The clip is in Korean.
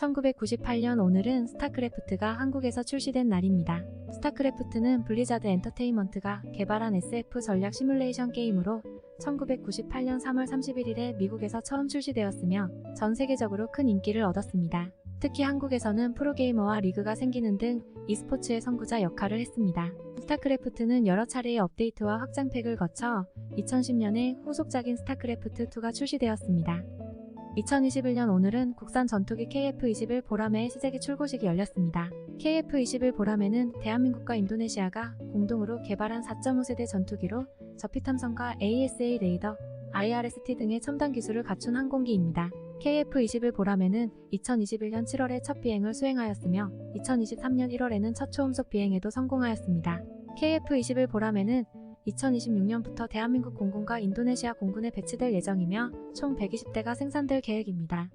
1998년 오늘은 스타크래프트가 한국에서 출시된 날입니다. 스타크래프트는 블리자드 엔터테인먼트가 개발한 SF 전략 시뮬레이션 게임으로 1998년 3월 31일에 미국에서 처음 출시되었으며 전 세계적으로 큰 인기를 얻었습니다. 특히 한국에서는 프로게이머와 리그가 생기는 등 e스포츠의 선구자 역할을 했습니다. 스타크래프트는 여러 차례의 업데이트와 확장팩을 거쳐 2010년에 후속작인 스타크래프트2가 출시되었습니다. 2021년 오늘은 국산 전투기 KF-21 보라매의 시제기 출고식이 열렸습니다. KF-21 보라매는 대한민국과 인도네시아가 공동으로 개발한 4.5세대 전투기로 저피탐선과 ASA 레이더, IRST 등의 첨단 기술을 갖춘 항공기입니다. KF-21 보라매는 2021년 7월에 첫 비행을 수행하였으며 2023년 1월에는 첫 초음속 비행에도 성공하였습니다. KF-21 보라매는 2026년부터 대한민국 공군과 인도네시아 공군에 배치될 예정이며 총 120대가 생산될 계획입니다.